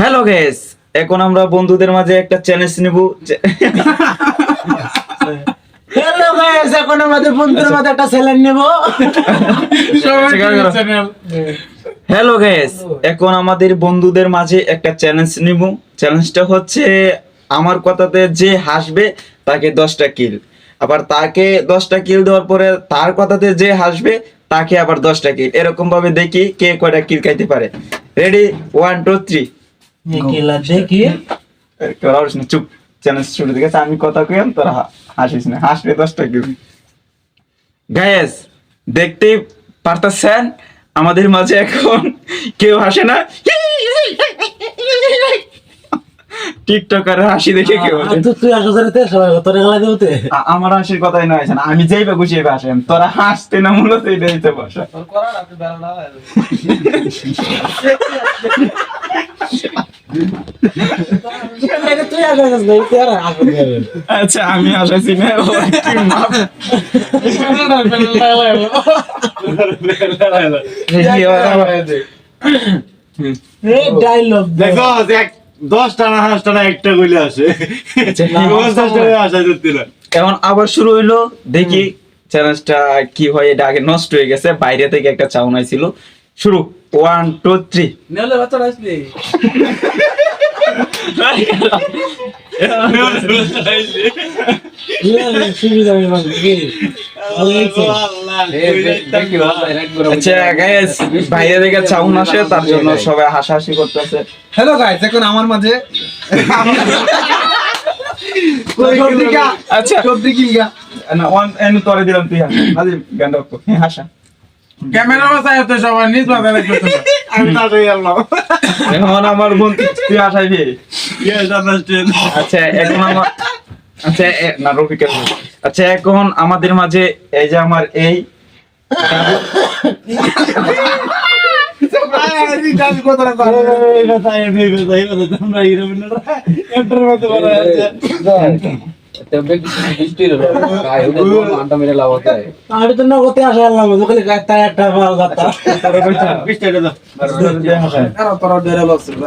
Hello guess এখন আমরা বন্ধুদের মাঝে একটা চ্যালেঞ্জ নেব। হ্যালো গাইস এখন আমাদের বন্ধুদের মধ্যে একটা চ্যালেঞ্জ নেব। হ্যালো গেস এখন আমাদের বন্ধুদের মাঝে একটা চ্যালেঞ্জ নিব। চ্যালেঞ্জটা হচ্ছে আমার কথাতে যে হাসবে তাকে দশটা কিল আবার তাকে দশটা কিল দেওয়ার পরে তার কথাতে যে হাসবে তাকে আবার দশটা কিল এরকম ভাবে দেখি কে কয়টা কিল খাইতে পারে। রেডি ওয়ান টু থ্রি দেখি তোরা চুপ চ্যালেঞ্জ শুরু থেকে আমি কথা কইম তোরা হাসিস না হাসবে দশটা কিল গায়েস দেখতেই পারতেছেন আমাদের মাঝে এখন কেউ হাসে না। টিকটকার হাসি দেখে কেউ। তুই আসো জানিতে সবাই তোর গলা দেউতে আমার হাসির কথাই নয় না আমি যেই বা খুশি এইবা হাসেন তোরা হাসতে না মূলত এটাই তো বসা আচ্ছা আমি হাসাছি না ও কি মাপ। দেখি ওরা আবার- এই ডায়লগ দেখো দেখ দশটা না হাঁসটা না একটা গুলি আসে। আচ্ছা, না এখন আবার শুরু হইল দেখি চ্যালেঞ্জটা কি হয় এটা আগে নষ্ট হয়ে গেছে বাইরে থেকে একটা চাউন ছিল শুরু। ওয়ান টু থ্রি নেলে বাচ্চারা আসলে বাইরে থেকে চাউন আসে তার জন্য সবাই হাসাহাসি করতেছে। হ্যালো গাইস এখন আমার মাঝে। আচ্ছা। সবজি কিলগা না ওয়ান এন তোরে দিলাম তুই হাস। নাজিম গান রাখো। হ্যাঁ হাসা। ক্যামেরা বাসায় তো সবাই নিজ মাথায় আমি তাড়াতাড়ি গেলাম। এখন আমার বোন তুই understand. আচ্ছা এখন আমার আচ্ছা না রফিকের বল। আচ্ছা এখন আমাদের মাঝে এই যে আমার এই আমি তো নগদে আসা আল্লাহ খালি গাতা একটা দাও। হাসায় তোরা ডেরে বলছিল